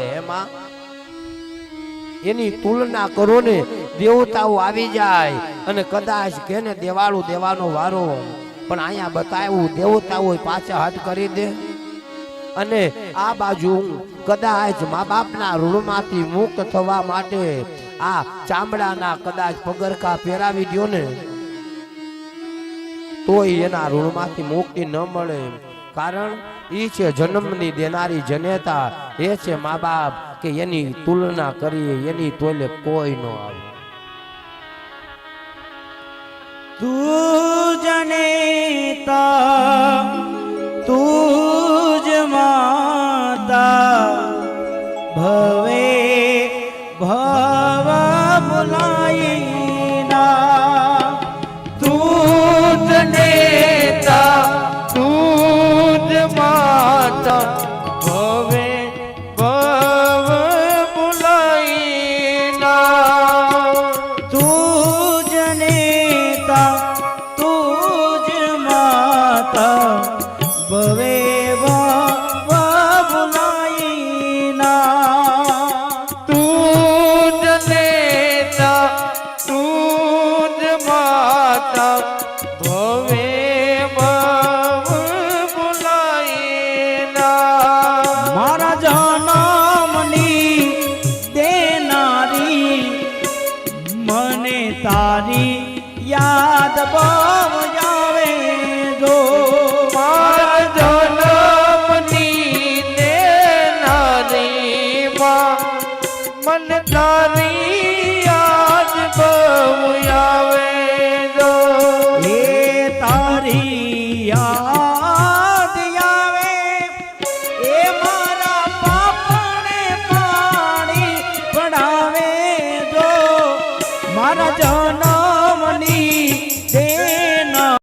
એમાં એની તુલના કરો ને દેવતાઓ આવી જાય અને કદાચ કેને દેવાળું દેવાનો વારો પણ અહીંયા બતાવ્યું, દેવતાઓ પાછા હટ કરી દે. અને આ બાજુ કદાચ મા બાપના ઋણમાંથી મુક્ત થવા માટે આ ચામડાના કદાચ પગરખા પહેરાવી દ્યો ને. તોય એના ઋણમાંથી મુક્તિ ન મળે. કારણ ઈ છે જન્મની દેનારી જનેતા. એ છે મા બાપ કે એની તુલના કરીએ, એની તોલે કોઈ ન આવે. તું જનેતા, તું જ માતા. ભવે ભવ ભુલાઈના ભુલાઈના તું જ નેતા તું જ માતા, ભવે ભવ ભુલાઈના તું જ નેતા તું જ માતા તારી યાદ બહુ આવે જો જન્મની દેનારી માં મને તારી જનમની